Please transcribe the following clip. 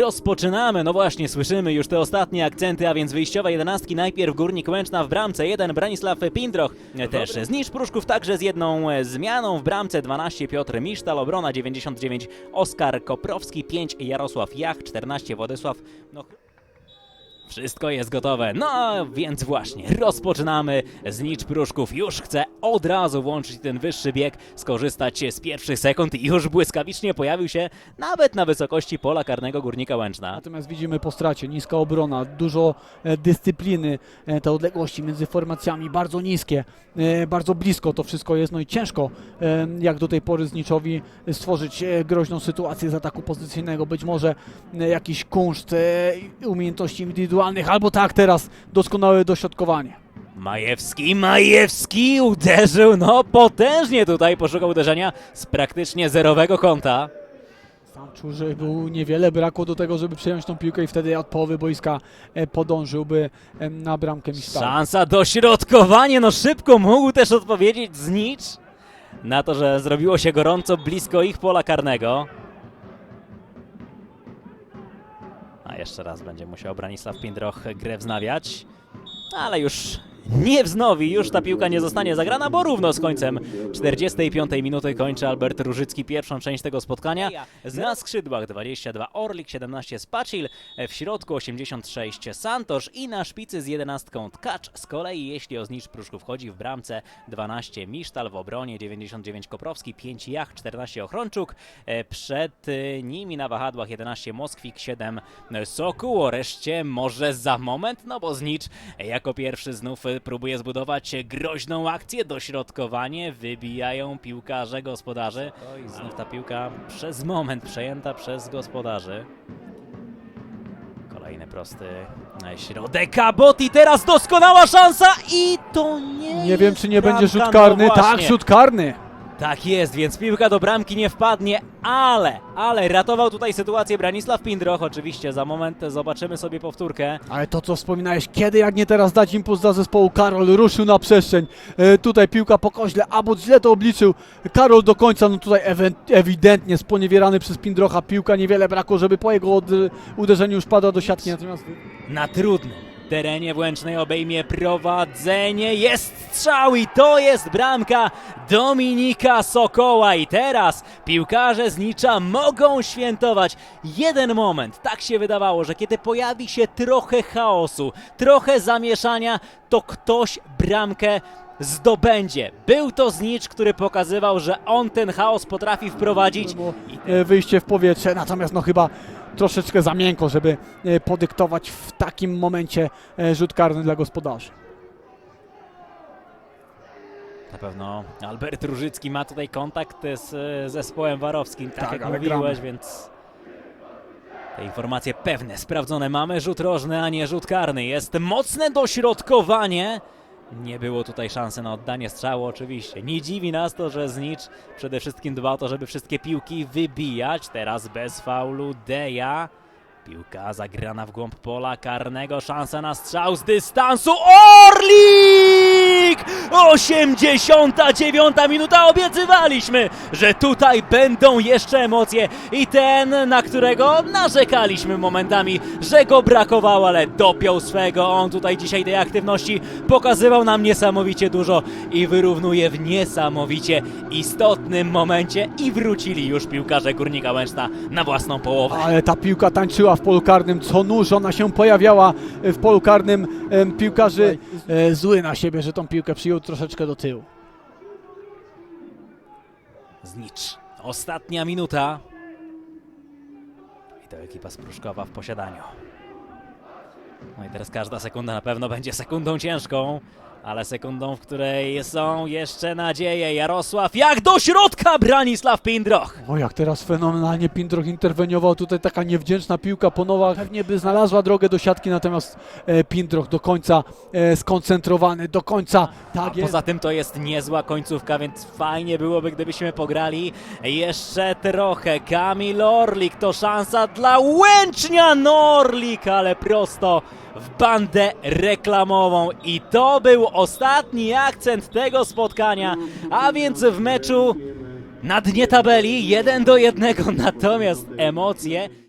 rozpoczynamy. No właśnie, słyszymy już te ostatnie akcenty, a więc wyjściowe jedenastki. Najpierw Górnik Łęczna w bramce 1, Branisław Pindroch też Znicz Pruszków także z jedną e, zmianą w bramce 12 Piotr Misztal, obrona 99 Oskar Koprowski, 5 Jarosław Jach, 14 Władysław no, wszystko jest gotowe. No więc właśnie, rozpoczynamy. Znicz Pruszków już chce od razu włączyć ten wyższy bieg, skorzystać z pierwszych sekund i już błyskawicznie pojawił się nawet na wysokości pola karnego Górnika Łęczna. Natomiast widzimy po stracie, niska obrona, dużo e, dyscypliny, e, te odległości między formacjami bardzo niskie, e, bardzo blisko to wszystko jest, no i ciężko jak do tej pory Zniczowi stworzyć groźną sytuację z ataku pozycyjnego, być może jakiś kunszt umiejętności indywidualnych, albo tak teraz doskonałe dośrodkowanie. Majewski, Majewski uderzył, no potężnie tutaj poszukał uderzenia z praktycznie zerowego kąta. Sam czuł, że był niewiele, brakło do tego, żeby przejąć tą piłkę i wtedy od połowy boiska e, podążyłby na bramkę Misztala. Szansa dośrodkowanie, no szybko mógł też odpowiedzieć Znicz na to, że zrobiło się gorąco blisko ich pola karnego. Jeszcze raz będzie musiał Branisław Pindroch grę wznawiać, ale już nie wznowi, już ta piłka nie zostanie zagrana, bo równo z końcem 45 minuty kończy Albert Różycki pierwszą część tego spotkania. Na skrzydłach 22 Orlik, 17 Spacil, w środku 86 Santosz i na szpicy z 11 Tkacz. Z kolei jeśli o znicz Pruszków wchodzi w bramce 12 Misztal, w obronie 99 Koprowski, 5 Jach, 14 Ochronczuk. E, Przed e, nimi na wahadłach 11 Moskwik, 7 Sokół. Reszcie może za moment, no bo znicz jako pierwszy znów próbuje zbudować groźną akcję, dośrodkowanie, wybijają piłkarze gospodarzy. I znów ta piłka przez moment przejęta przez gospodarzy. Kolejny prosty środek, a Botti teraz doskonała szansa i to nie Nie wiem, czy nie będzie rzut karny. no tak, rzut karny. Tak jest, więc piłka do bramki nie wpadnie, ale, ale ratował tutaj sytuację Branisław Pindroch. Oczywiście za moment zobaczymy sobie powtórkę. Ale to, co wspominałeś, kiedy jak nie teraz dać impuls dla zespołu, Karol ruszył na przestrzeń. E, tutaj piłka po koźle, Abot źle to obliczył. Karol do końca, no tutaj ewidentnie sponiewierany przez Pindrocha. Piłka niewiele brakło, żeby po jego uderzeniu już padła do siatki. Natomiast Na trudnym terenie Włęcznej obejmie prowadzenie. Jest strzał i to jest bramka Dominika Sokoła. I teraz piłkarze z Nicza mogą świętować. Jeden moment, tak się wydawało, że kiedy pojawi się trochę chaosu, trochę zamieszania, to ktoś bramkę zdobędzie. Był to Znicz, który pokazywał, że on ten chaos potrafi wprowadzić. e, wyjście w powietrze, natomiast no chyba troszeczkę za miękko, żeby e, podyktować w takim momencie e, rzut karny dla gospodarzy. Na pewno Albert Różycki ma tutaj kontakt z e, zespołem warowskim, tak, Tak, jak mówiłeś, gramy. więc te informacje pewne, sprawdzone mamy. Rzut rożny, a nie rzut karny. Jest mocne dośrodkowanie. Nie było tutaj szansy na oddanie strzału oczywiście. Nie dziwi nas to, że Znicz przede wszystkim dba o to, żeby wszystkie piłki wybijać. Teraz bez faulu Deja. Piłka zagrana w głąb pola karnego. Szansa na strzał z dystansu. Orlik! 89 minuta. Obiecywaliśmy, że tutaj będą jeszcze emocje. I ten, na którego narzekaliśmy momentami, że go brakowało, ale dopiął swego. On tutaj dzisiaj tej aktywności pokazywał nam niesamowicie dużo i wyrównuje w niesamowicie istotnym momencie. I wrócili już piłkarze Górnika Łęczna na własną połowę. Ale ta piłka tańczyła w polu karnym, co nóż ona się pojawiała w polu karnym. Piłkarzy e, zły na siebie, że tą piłkę przyjął troszeczkę do tyłu. Znicz. Ostatnia minuta. I to ekipa Spruszkowa w posiadaniu. No i teraz każda sekunda na pewno będzie sekundą ciężką, ale sekundą, w której są jeszcze nadzieje. Jarosław, jak do środka Branisław Pindroch. O, jak teraz fenomenalnie Pindroch interweniował. Tutaj taka niewdzięczna piłka po nowach. Pewnie by znalazła drogę do siatki, natomiast e, Pindroch do końca e, skoncentrowany, do końca. Tak A jest. poza tym to jest niezła końcówka, więc fajnie byłoby, gdybyśmy pograli jeszcze trochę. Kamil Orlik to szansa dla Łęcznia Norlik, ale prosto w bandę reklamową. I to był ostatni akcent tego spotkania, a więc w meczu na dnie tabeli 1 do 1, natomiast emocje